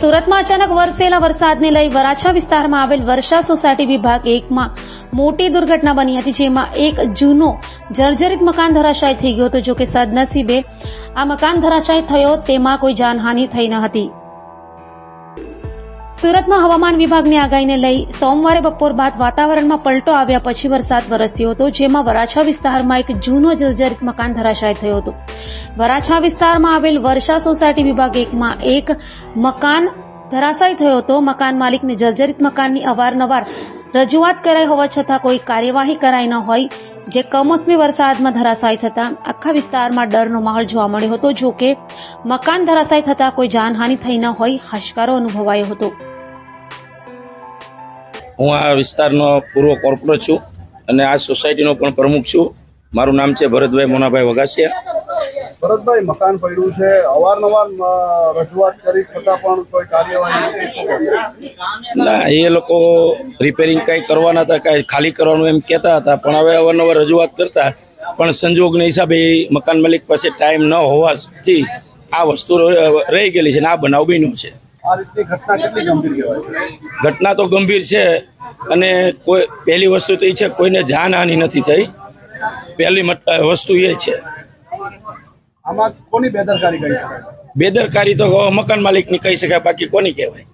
સુરતમાં અચાનક વરસેલા વરસાદને લઈ વરાછા વિસ્તારમાં આવેલ વર્ષા સોસાયટી વિભાગ એકમાં મોટી દુર્ઘટના બની હતી, જેમાં એક જૂનો જર્જરિત મકાન ધરાશાય થઈ ગયો હતો જોકે સદનસીબે આ મકાન ધરાશાયી થયો તેમાં કોઈ જાનહાનિ થઈ ન હતી. સુરતમાં હવામાન વિભાગની આગાહીને લઈ સોમવારે બપોર બાદ વાતાવરણમાં પલટો આવ્યા પછી વરસાદ વરસ્યો હતો, જેમાં વરાછા વિસ્તારમાં એક જૂનો જર્જરિત મકાન ધરાશાય થયો હતો. વરાછા વિસ્તારમાં આવેલ વર્ષા સોસાયટી વિભાગ એકમાં એક મકાન ધરાશાય થયો હતો. મકાન માલિકને જર્જરિત મકાનની અવારનવાર રજૂઆત કરાઈ હોવા છતાં કોઈ કાર્યવાહી કરાઈ ન હોય, જે કમોસમી વરસાદમાં ધરાશાય થતા આખા વિસ્તારમાં ડરનો માહોલ જોવા મળ્યો હતો. જો કે મકાન ધરાશાય થતા કોઈ જાનહાનિ થઈ ન હોય, હાશકારો અનુભવાયો હતો. હું આ વિસ્તારનો પૂર્વ કોર્પોરેટ છું અને આ સોસાયટીનો પણ પ્રમુખ છું. મારું નામ છે ભરતભાઈ મોનાભાઈ વગાસિયા. ભરતભાઈ મકાન પડ્યું છે. અવારનવાર રજૂઆત કરી છતાં પણ કોઈ કાર્યવાહી? ના એ લોકો રિપેરિંગ કાંઈ કરવાના હતા કાંઈ ખાલી કરવાનું એમ કહેતા હતા પણ હવે અવારનવાર રજૂઆત કરતા પણ સંજોગના હિસાબે મકાન માલિક પાસે ટાઈમ ન હોવાથી આ વસ્તુ રહી ગયેલી છે ને આ બનાવ બન્યો છે. ઘટના તો ગંભીર છે અને કોઈ પહેલી વસ્તુ તો એ છે કોઈને જાનહાનિ નથી થઈ. પહેલી વસ્તુ એ છે. બેદરકારી બેદરકારી તો મકાન માલિકની કહી શકાય બાકી કોની કહેવાય?